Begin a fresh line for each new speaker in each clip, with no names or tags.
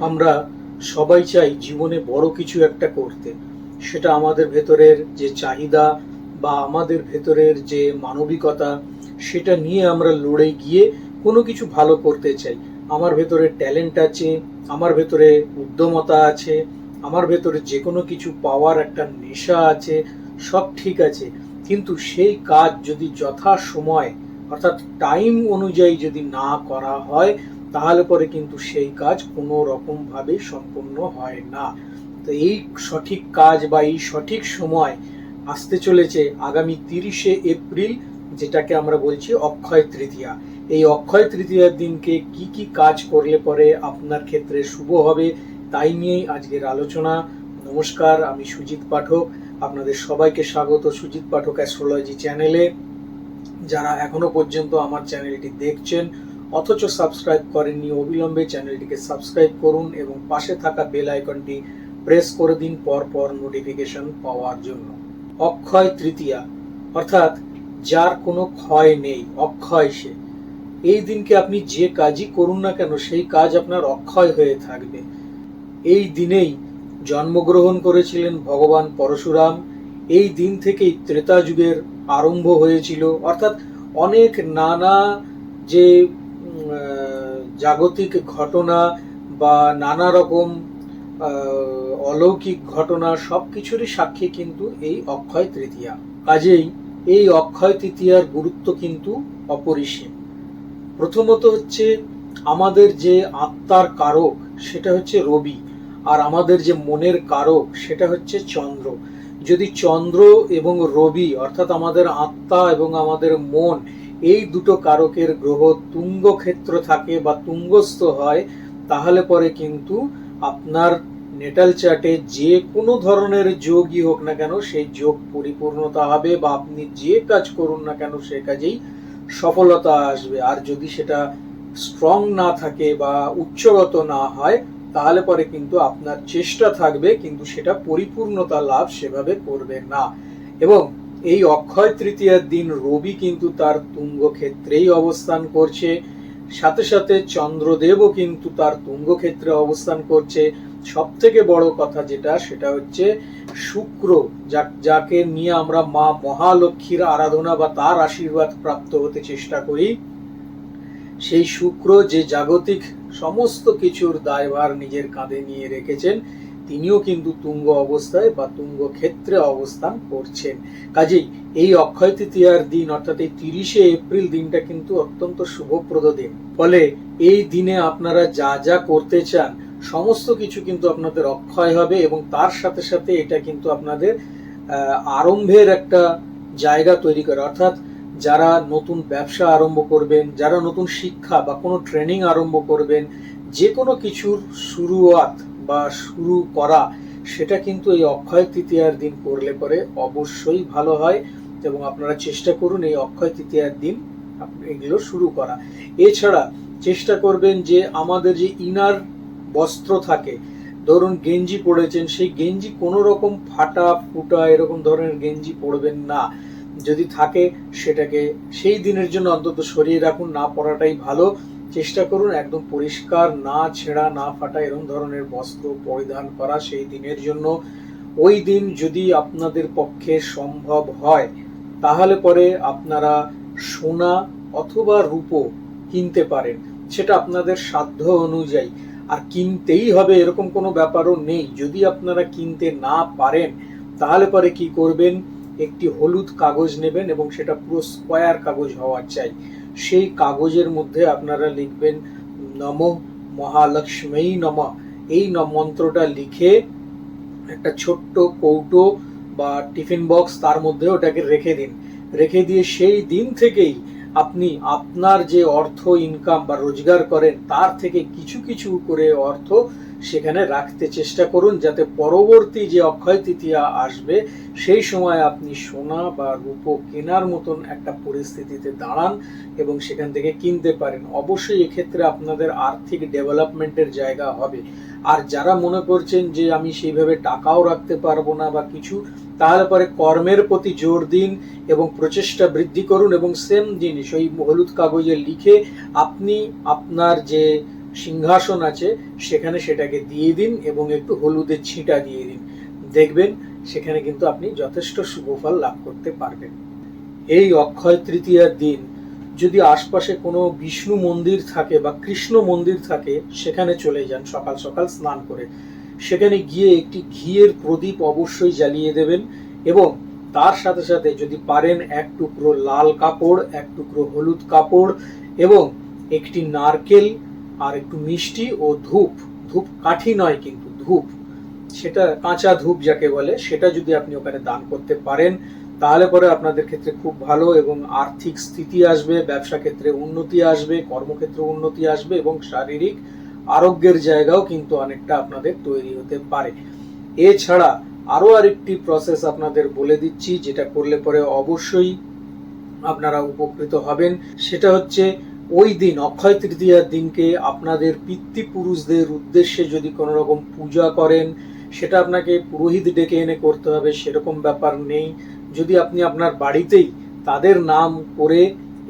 আমরা সবাই চাই জীবনে বড় কিছু একটা করতে। সেটা আমাদের ভেতরের যে চাহিদা বা আমাদের ভেতরের যে মানবিকতা, সেটা নিয়ে আমরা লড়ে গিয়ে কোনো কিছু ভালো করতে চাই। আমার ভেতরে ট্যালেন্ট আছে, আমার ভেতরে উদ্যমতা আছে, আমার ভেতরে যে কোনো কিছু পাওয়ার একটা নেশা আছে, সব ঠিক আছে। কিন্তু সেই কাজ যদি যথা সময় অর্থাৎ টাইম অনুযায়ী যদি না করা হয় তাহলে পরে কিন্তু সেই কাজ কোনো রকম ভাবে সম্পূর্ণ হয় না। তো এই সঠিক কাজ বা এই সঠিক সময় আসতে চলেছে আগামী তিরিশে এপ্রিল, যেটাকে আমরা বলছি অক্ষয় তৃতীয়া। এই অক্ষয় তৃতীয়ার দিনকে কি কি কাজ করলে পরে আপনার ক্ষেত্রে শুভ হবে, তাই নিয়েই আজকের আলোচনা। নমস্কার, আমি সুজিত পাঠক। আপনাদের সবাইকে স্বাগত সুজিত পাঠক অ্যাস্ট্রোলজি চ্যানেলে। যারা এখনও পর্যন্ত আমার চ্যানেলটি দেখছেন অথচ সাবস্ক্রাইব করেননি অবিলম্বে চ্যানেলটিকে সাবস্ক্রাইব করুন এবং পাশে থাকা বেল আইকনটি প্রেস করে দিন পর পর নোটিফিকেশন পাওয়ার জন্য। অক্ষয় তৃতীয়া, অর্থাৎ যার কোনো ক্ষয় নেই, অক্ষয় সে। এই দিনকে আপনি যে কাজই করুন না কেন, সেই কাজ আপনার অক্ষয় হয়ে থাকবে। এই দিনেই জন্মগ্রহণ করেছিলেন ভগবান পরশুরাম। এই দিন থেকেই ত্রেতা যুগের আরম্ভ হয়েছিল। অর্থাৎ অনেক নানা যে জাগতিক ঘটনা বা নানা রকম অলৌকিক ঘটনা সব কিছুরই সাক্ষী কিন্তু এই অক্ষয় তৃতীয়া। কাজেই এই অক্ষয় তৃতীয়ার গুরুত্ব কিন্তু অপরিসীম। প্রথমত হচ্ছে আমাদের যে আত্মার কারক সেটা হচ্ছে রবি, আর আমাদের যে মনের কারক সেটা হচ্ছে চন্দ্র। যদি চন্দ্র এবং রবি অর্থাৎ আমাদের আত্মা এবং আমাদের মন এই দুটো কারকের গ্রহ তুঙ্গ ক্ষেত্র থাকে বা তুঙ্গস্থ হয়, তাহলে পরে কিন্তু আপনার নেটাল চার্টে যে কোনো ধরনের যোগই হোক না কেন, সেই যোগ পরিপূর্ণতা হবে বা আপনি যে কাজ করুন না কেন, সে কাজেই সফলতা আসবে। আর যদি সেটা স্ট্রং না থাকে বা উচ্চগত না হয়, তাহলে পরে কিন্তু আপনার চেষ্টা থাকবে, কিন্তু সেটা পরিপূর্ণতা লাভ সেভাবে করবে না। এবং এই অক্ষয় তৃতীয়ার দিন রবি কিন্তু তার তুঙ্গ ক্ষেত্রেই অবস্থান করছে। সাথে সাথে চন্দ্রদেবও কিন্তু তার তুঙ্গ ক্ষেত্রে অবস্থান করছে। সব থেকে বড় কথা যেটা, সেটা হচ্ছে শুক্র যাকে নিয়ে আমরা মা মহালক্ষ্মীর আরাধনা বা তার আশীর্বাদ প্রাপ্ত হতে চেষ্টা করি, সেই শুক্র যে জাগতিক সমস্ত কিছুর দায়ভার নিজের কাঁধে নিয়ে রেখেছেন তিনিও কিন্তু তুঙ্গ অবস্থায় বা তুঙ্গ ক্ষেত্রে অবস্থান করছেন। কাজেই এই অক্ষয় তৃতীয়ার দিন, অর্থাৎ এই তিরিশে এপ্রিল দিনটা কিন্তু অত্যন্ত শুভপ্রদ দিন। ফলে এই দিনে আপনারা যা যা করতে চান, সমস্ত কিছু কিন্তু আপনাদের অক্ষয় হবে এবং তার সাথে সাথে এটা কিন্তু আপনাদের আরম্ভের একটা জায়গা তৈরি করে। অর্থাৎ যারা নতুন ব্যবসা আরম্ভ করবেন, যারা নতুন শিক্ষা বা কোনো ট্রেনিং আরম্ভ করবেন যে কোনো কিছুর শুরুয়াত বা শুরু করা, সেটা কিন্তু এই অক্ষয় তৃতীয়ার দিন করলে পরে অবশ্যই ভালো হয় এবং আপনারা চেষ্টা করুন এই অক্ষয় তৃতীয়ার দিন এগুলো শুরু করা। এছাড়া চেষ্টা করবেন যে আমাদের যে ইনার বস্ত্র থাকে, ধরুন গেঞ্জি পরেছেন সেই গেঞ্জি কোনো রকম ফাটা, ফুটা এরকম ধরনের গেঞ্জি পরবেন না। যদি থাকে সেটাকে সেই দিনের জন্য অন্তত সরিয়ে রাখুন, না পরাটাই ভালো। চেষ্টা করুন একদম পরিষ্কার, না ছেঁড়া, না ফাটা এরকম ধরনের বস্ত্র পরিধান করা সেই দিনের জন্য। ওই দিন যদি আপনাদের পক্ষে সম্ভব হয়, তাহলে পরে আপনারা সোনা অথবা রূপো কিনতে পারেন। সেটা আপনাদের সাধ্য অনুযায়ী। আর কিনতেই হবে এরকম কোনো ব্যাপারও নেই। যদি আপনারা কিনতে না পারেন, তাহলে পরে কি করবেন? একটি হলুদ কাগজ নেবেন এবং সেটা পুরো স্কোয়ার কাগজ হওয়া চাই। সেই কাগজের মধ্যে আপনারা লিখবেন, নম মহালক্ষ্মী নম। এই মন্ত্রটা লিখে একটা ছোট্ট কৌটো বা টিফিন বক্স তার মধ্যে ওটাকে রেখে দিন। রেখে দিয়ে সেই দিন থেকেই আপনি আপনার যে অর্থ, ইনকাম বা রোজগার করেন, তার থেকে কিছু কিছু করে অর্থ সেখানে রাখতে চেষ্টা করুন যাতে পরবর্তী যে অক্ষয় তৃতীয়া আসবে, সেই সময় আপনি সোনা বা রূপো কেনার মতন একটা পরিস্থিতিতে দাঁড়ান এবং সেখান থেকে কিনতে পারেন। অবশ্যই এক্ষেত্রে আপনাদের আর্থিক ডেভেলপমেন্টের জায়গা হবে। আর যারা মনে করছেন যে আমি সেইভাবে টাকাও রাখতে পারব না বা কিছু, তাহলে পরে কর্মের প্রতি জোর দিন এবং প্রচেষ্টা বৃদ্ধি করুন এবং সেম জিনিস, ওই হলুদ কাগজে লিখে আপনি আপনার যে সিংহাসন আছে, সেখানে সেটাকে দিয়ে দিন এবং একটু হলুদের ছিটা দিয়ে দিন। দেখবেন সেখানে কিন্তু আপনি যথেষ্ট শুভফল লাভ করতে পারবেন। এই অক্ষয় তৃতীয়ার দিন যদি আশপাশে কোনো বিষ্ণু মন্দির থাকে বা কৃষ্ণ মন্দির থাকে, সেখানে চলে যান সকাল সকাল স্নান করে। সেখানে গিয়ে একটি ঘিয়ের প্রদীপ অবশ্যই জ্বালিয়ে দেবেন এবং তার সাথে সাথে যদি পারেন এক টুকরো লাল কাপড়, এক টুকরো হলুদ কাপড় এবং একটি নারকেল আর একটু মিষ্টি ও ধূপ ধূপ কাঠি নয় কিন্তু ধূপ। সেটা কাঁচা ধূপ যাকে বলে, সেটা যদি আপনি ওখানে দান করতে পারেন, তাহলে পরে আপনাদের ক্ষেত্রে খুব ভালো এবং আর্থিক স্থিতি আসবে, ব্যবসা ক্ষেত্রে উন্নতি আসবে, কর্মক্ষেত্রে উন্নতি আসবে এবং শারীরিক আরোগ্যের জায়গাও কিন্তু অনেকটা আপনাদের তৈরি হতে পারে। এছাড়া আরও আরেকটি প্রসেস আপনাদের বলে দিচ্ছি, যেটা করলে পরে অবশ্যই আপনারা উপকৃত হবেন। সেটা হচ্ছে ওই দিন, অক্ষয় তৃতীয়ার দিনকে আপনাদের পিতৃপুরুষদের উদ্দেশ্যে যদি কোনো রকম পূজা করেন, সেটা আপনাকে পুরোহিত ডেকে এনে করতে হবে, সেরকম ব্যাপার নেই। যদি আপনি আপনার বাড়িতেই তাদের নাম করে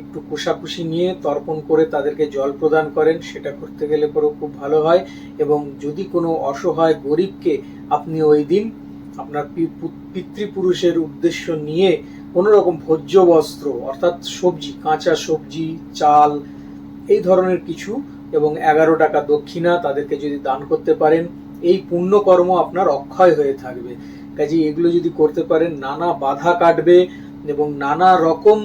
একটু কোষাকুষি নিয়ে তর্পণ করে তাদেরকে জল প্রদান করেন, সেটা করতে গেলে পরেও খুব ভালো হয়। এবং যদি কোনো অসহায় গরিবকে আপনি ওই দিন আপনার পিতৃপুরুষের উদ্দেশ্য নিয়ে কোনো রকম ভোজ্য বস্ত্র, অর্থাৎ সবজি, কাঁচা সবজি, চাল, এই ধরনের কিছু এবং এগারো টাকা দক্ষিণা তাদেরকে যদি দান করতে পারেন, এই পুণ্যকর্ম আপনার অক্ষয় হয়ে থাকবে। কাজে এগুলো যদি করতে পারেন, নানা বাধা কাটবে এবং নানা রকম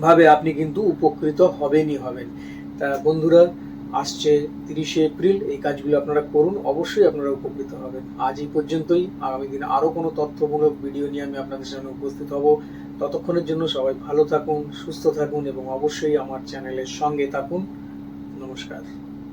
ভাবে আপনি কিন্তু উপকৃত হবেনই হবেন। তা বন্ধুরা আসছে তিরিশে এপ্রিল, এই কাজগুলো আপনারা করুন, অবশ্যই আপনারা উপকৃত হবেন। আজ এই পর্যন্তই, আগামী দিনে আরও কোনো তথ্যমূলক ভিডিও নিয়ে আমি আপনাদের সামনে উপস্থিত হব। ততক্ষণের জন্য সবাই ভালো থাকুন, সুস্থ থাকুন এবং অবশ্যই আমার চ্যানেলের সঙ্গে থাকুন। নমস্কার।